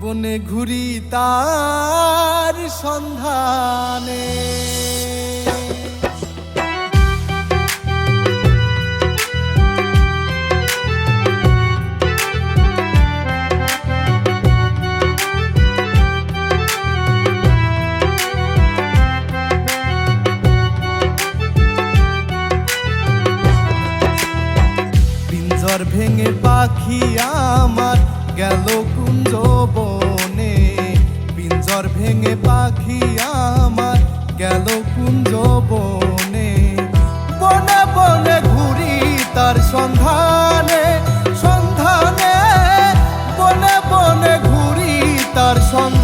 বনে ঘুরি তার সন্ধানে। ভেঙে পাখি আমার গেল ভেঙে পাখি আমার গেল কুঞ্জ বনে বনে বনে ঘুরি তার সন্ধানে সন্ধানে। বনে বনে ঘুরি তার সন্ধানে।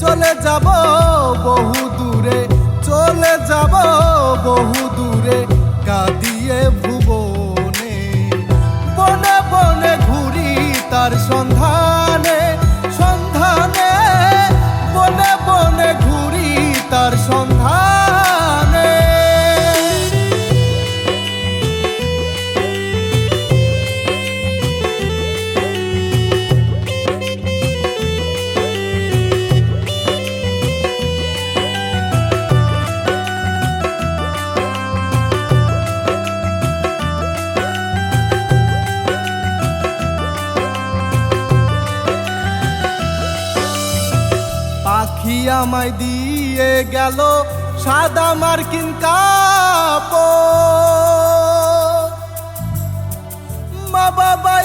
চলে যাব বহু দূরে, চলে যাব বহু দূরে, কাঁদিয়ে ভুবনে। বনে বনে ঘুরি তার সন্ধানে সন্ধানে। বনে বনে ঘুরি তার সন্ধানে। আমায় দিয়ে গেল সাদা মার্কিন কাপড়। মা বাবা,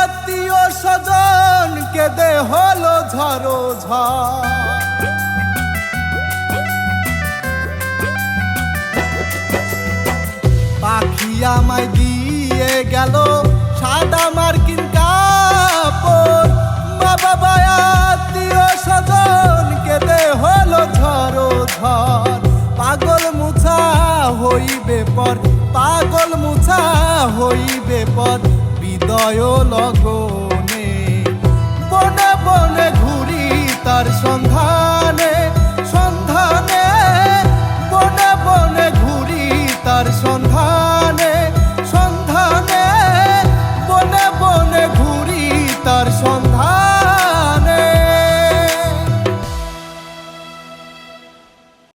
আত্মীয় স্বজন কেঁদে হলো ঝড়ো পাখি আমায় দিয়ে গেল সাদা মার্কিন কাপড়। মা বাবা হইবে পদ বিদয় লগনে। বনে বনে ঘুরি তার সন্ধানে সন্ধানে। বনে বনে ঘুরি তার সন্ধানে সন্ধানে। বনে বনে ঘুরি তার সন্ধানে।